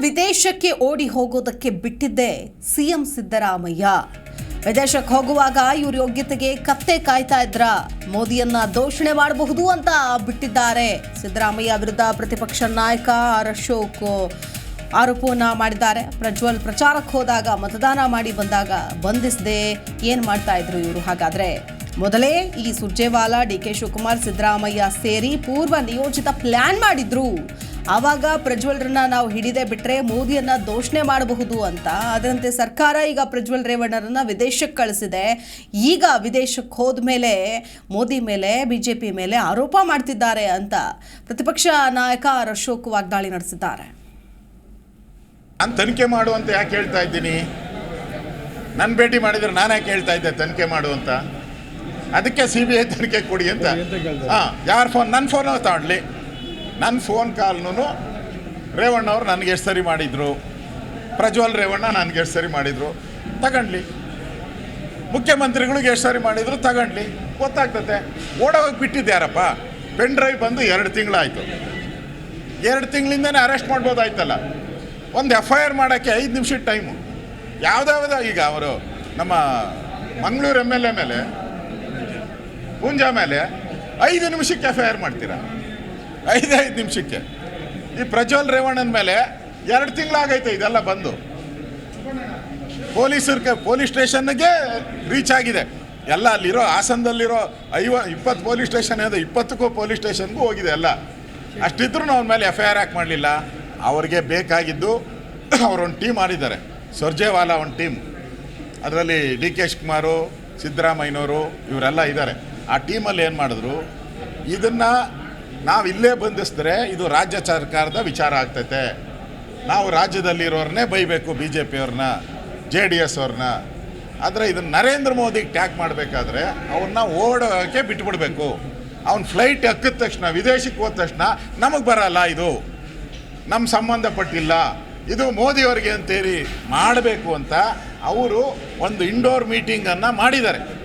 ವಿದೇಶಕ್ಕೆ ಓಡಿ ಹೋಗೋದಕ್ಕೆ ಬಿಟ್ಟಿದ್ದೆ ಸಿಎಂ ಸಿದ್ದರಾಮಯ್ಯ. ವಿದೇಶಕ್ಕೆ ಹೋಗುವಾಗ ಇವ್ರ ಯೋಗ್ಯತೆಗೆ ಕತ್ತೆ ಕಾಯ್ತಾ ಇದ್ರ. ಮೋದಿಯನ್ನ ದೋಷಣೆ ಮಾಡಬಹುದು ಅಂತ ಬಿಟ್ಟಿದ್ದಾರೆ. ಸಿದ್ದರಾಮಯ್ಯ ವಿರುದ್ಧ ಪ್ರತಿಪಕ್ಷ ನಾಯಕ ಆರ್ ಅಶೋಕ್ ಆರೋಪವನ್ನ ಮಾಡಿದ್ದಾರೆ. ಪ್ರಜ್ವಲ್ ಪ್ರಚಾರಕ್ಕೆ ಹೋದಾಗ ಮತದಾನ ಮಾಡಿ ಬಂದಾಗ ಬಂಧಿಸದೆ. ಏನ್ ಮಾಡ್ತಾ ಇದ್ರು ಇವರು ಹಾಗಾದ್ರೆ? ಮೊದಲೇ ಈ ಸುರ್ಜೇವಾಲಾ ಡಿ ಕೆ ಶಿವಕುಮಾರ್ ಸಿದ್ದರಾಮಯ್ಯ ಸೇರಿ ಪೂರ್ವ ನಿಯೋಜಿತ ಪ್ಲಾನ್ ಮಾಡಿದ್ರು. ಆವಾಗ ಪ್ರಜ್ವಲ್ರನ್ನ ನಾವು ಹಿಡಿದೇ ಬಿಟ್ರೆ ಮೋದಿಯನ್ನ ದೋಷಣೆ ಮಾಡಬಹುದು ಅಂತ. ಅದರಂತೆ ಸರ್ಕಾರ ಈಗ ಪ್ರಜ್ವಲ್ ರೇವಣ್ಣರನ್ನ ವಿದೇಶಕ್ಕೆ ಕಳಿಸಿದೆ. ಈಗ ವಿದೇಶಕ್ಕೆ ಹೋದ್ಮೇಲೆ ಮೋದಿ ಮೇಲೆ, ಬಿಜೆಪಿ ಮೇಲೆ ಆರೋಪ ಮಾಡ್ತಿದ್ದಾರೆ ಅಂತ ಪ್ರತಿಪಕ್ಷ ನಾಯಕ ಆರ್ ಅಶೋಕ್ ವಾಗ್ದಾಳಿ ನಡೆಸಿದ್ದಾರೆ. ನಾನು ತನಿಖೆ ಮಾಡು ಅಂತ ಯಾಕೆ ಹೇಳ್ತಾ ಇದ್ದೀನಿ? ನನ್ನ ಭೇಟಿ ಮಾಡಿದ್ರೆ ನಾನು ಯಾಕೆ ಹೇಳ್ತಾ ಇದ್ದೆ ತನಿಖೆ ಮಾಡು ಅಂತ? ಅದಕ್ಕೆ ಸಿ ಬಿ ಐ ತನಿಖೆ ಕೊಡಿ ಅಂತ. ಹಾಂ ಯಾರ ಫೋನ್ ನನ್ನ ಫೋನ್ ತಗೊಳ್ಳಿ. ನನ್ನ ಫೋನ್ ಕಾಲ್ನು ರೇವಣ್ಣ ಅವರು ನನಗೆ ಎಷ್ಟು ಸರಿ ಮಾಡಿದರು. ಪ್ರಜ್ವಲ್ ರೇವಣ್ಣ ನನಗೆ ಎಷ್ಟು ಸರಿ ಮಾಡಿದರು. ತಗೊಂಡ್ಲಿ. ಮುಖ್ಯಮಂತ್ರಿಗಳಿಗೆ ಎಷ್ಟು ಸರಿ ಮಾಡಿದ್ರು ತಗೊಂಡ್ಲಿ. ಗೊತ್ತಾಗ್ತತೆ. ಓಡೋಗಿ ಬಿಟ್ಟಿದ್ಯಾರಪ್ಪ ಪೆನ್ ಡ್ರೈವ್ ಬಂದು ಎರಡು ತಿಂಗಳಾಯಿತು. ಎರಡು ತಿಂಗಳಿಂದನೇ ಅರೆಸ್ಟ್ ಮಾಡ್ಬೋದಾಯ್ತಲ್ಲ. ಒಂದು ಎಫ್ ಐ ಆರ್ ಮಾಡೋಕ್ಕೆ ಐದು ನಿಮಿಷದ ಟೈಮು. ಯಾವುದ್ಯಾವುದೋ ಈಗ ಅವರು? ನಮ್ಮ ಮಂಗಳೂರು ಎಂ ಎಲ್ ಎ ಮೇಲೆ ಪೂಂಜಾ ಮೇಲೆ ಐದು ನಿಮಿಷಕ್ಕೆ ಎಫ್ ಐ ಆರ್ ಮಾಡ್ತೀರಾ? ಐದು ಐದು ನಿಮಿಷಕ್ಕೆ. ಈ ಪ್ರಜ್ವಲ್ ರೇವಣ್ಣನ ಮೇಲೆ ಎರಡು ತಿಂಗಳಾಗೈತೆ, ಇದೆಲ್ಲ ಬಂದು. ಪೊಲೀಸರಿಗೆ ಪೊಲೀಸ್ ಸ್ಟೇಷನ್ಗೆ ರೀಚ್ ಆಗಿದೆ. ಎಲ್ಲ ಅಲ್ಲಿರೋ ಹಾಸನದಲ್ಲಿರೋ ಐವ, ಇಪ್ಪತ್ತು ಪೊಲೀಸ್ ಸ್ಟೇಷನ್ ಇದೆ ಇಪ್ಪತ್ತಕ್ಕೂ ಪೊಲೀಸ್ ಸ್ಟೇಷನ್ಗೂ ಹೋಗಿದೆ ಎಲ್ಲ. ಅಷ್ಟಿದ್ರೂ ಅವ್ನ ಮೇಲೆ ಎಫ್ ಐ ಆರ್ ಯಾಕೆ ಮಾಡಲಿಲ್ಲ? ಅವ್ರಿಗೆ ಬೇಕಾಗಿದ್ದು ಅವರೊಂದು ಟೀಮ್ ಮಾಡಿದ್ದಾರೆ. ಸರ್ಜೇವಾಲಾ ಒಂದು ಟೀಮ್ ಅದರಲ್ಲಿ ಡಿ ಕೆ ಶಿವಕುಮಾರು, ಸಿದ್ದರಾಮಯ್ಯನವರು, ಇವರೆಲ್ಲ ಇದ್ದಾರೆ. ಆ ಟೀಮಲ್ಲಿ ಏನು ಮಾಡಿದ್ರು? ಇದನ್ನು ನಾವು ಇಲ್ಲೇ ಬಂಧಿಸಿದ್ರೆ ಇದು ರಾಜ್ಯ ಸರ್ಕಾರದ ವಿಚಾರ ಆಗ್ತೈತೆ. ನಾವು ರಾಜ್ಯದಲ್ಲಿರೋರನ್ನೇ ಬೈಬೇಕು ಬಿ ಜೆ ಪಿಯವ್ರನ್ನ ಜೆ ಡಿ ಎಸ್ ಅವ್ರನ್ನ ಆದರೆ ಇದನ್ನು ನರೇಂದ್ರ ಮೋದಿಗೆ ಟ್ಯಾಕ್ ಮಾಡಬೇಕಾದ್ರೆ ಅವ್ರನ್ನ ಓಡೋಕೆ ಬಿಟ್ಬಿಡ್ಬೇಕು. ಅವ್ನ ಫ್ಲೈಟ್ ಹಕ್ಕಿದ ತಕ್ಷಣ, ವಿದೇಶಕ್ಕೆ ಹೋದ ತಕ್ಷಣ ನಮಗೆ ಬರಲ್ಲ ಇದು. ನಮ್ಮ ಸಂಬಂಧಪಟ್ಟಿಲ್ಲ. ಇದು ಮೋದಿಯವ್ರಿಗೆ ಅಂತೇಳಿ ಮಾಡಬೇಕು ಅಂತ ಅವರು ಒಂದು ಇಂಡೋರ್ ಮೀಟಿಂಗನ್ನು ಮಾಡಿದ್ದಾರೆ.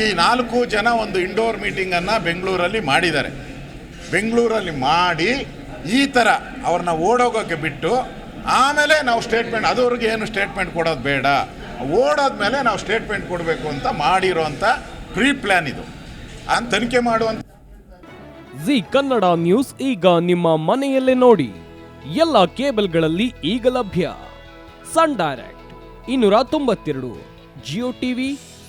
ಈ ನಾಲ್ಕು ಜನ ಒಂದು ಇಂಡೋರ್ ಮೀಟಿಂಗನ್ನು ಬೆಂಗಳೂರಲ್ಲಿ ಮಾಡಿದ್ದಾರೆ. ಬೆಂಗಳೂರಲ್ಲಿ ಮಾಡಿ ಈ ಥರ ಅವ್ರನ್ನ ಓಡೋಗೋಕ್ಕೆ ಬಿಟ್ಟು ಆಮೇಲೆ ನಾವು ಸ್ಟೇಟ್ಮೆಂಟ್ ಅದವ್ರಿಗೆ ಏನು ಸ್ಟೇಟ್ಮೆಂಟ್ ಕೊಡೋದು ಬೇಡ. ಓಡೋದ್ಮೇಲೆ ನಾವು ಸ್ಟೇಟ್ಮೆಂಟ್ ಕೊಡಬೇಕು ಅಂತ ಮಾಡಿರೋಂಥ ಪ್ರೀ ಪ್ಲ್ಯಾನ್ ಇದು. ಅಂತ ತನಿಖೆ ಮಾಡುವಂಥ ಜಿ ಕನ್ನಡ ನ್ಯೂಸ್ ಈಗ ನಿಮ್ಮ ಮನೆಯಲ್ಲೇ ನೋಡಿ. ಎಲ್ಲ ಕೇಬಲ್ಗಳಲ್ಲಿ ಈಗ ಲಭ್ಯ. ಸನ್ ಡೈರೆಕ್ಟ್, ಇನ್ನೂರ ತೊಂಬತ್ತೆರಡು, ಜಿಯೋ ಟಿವಿ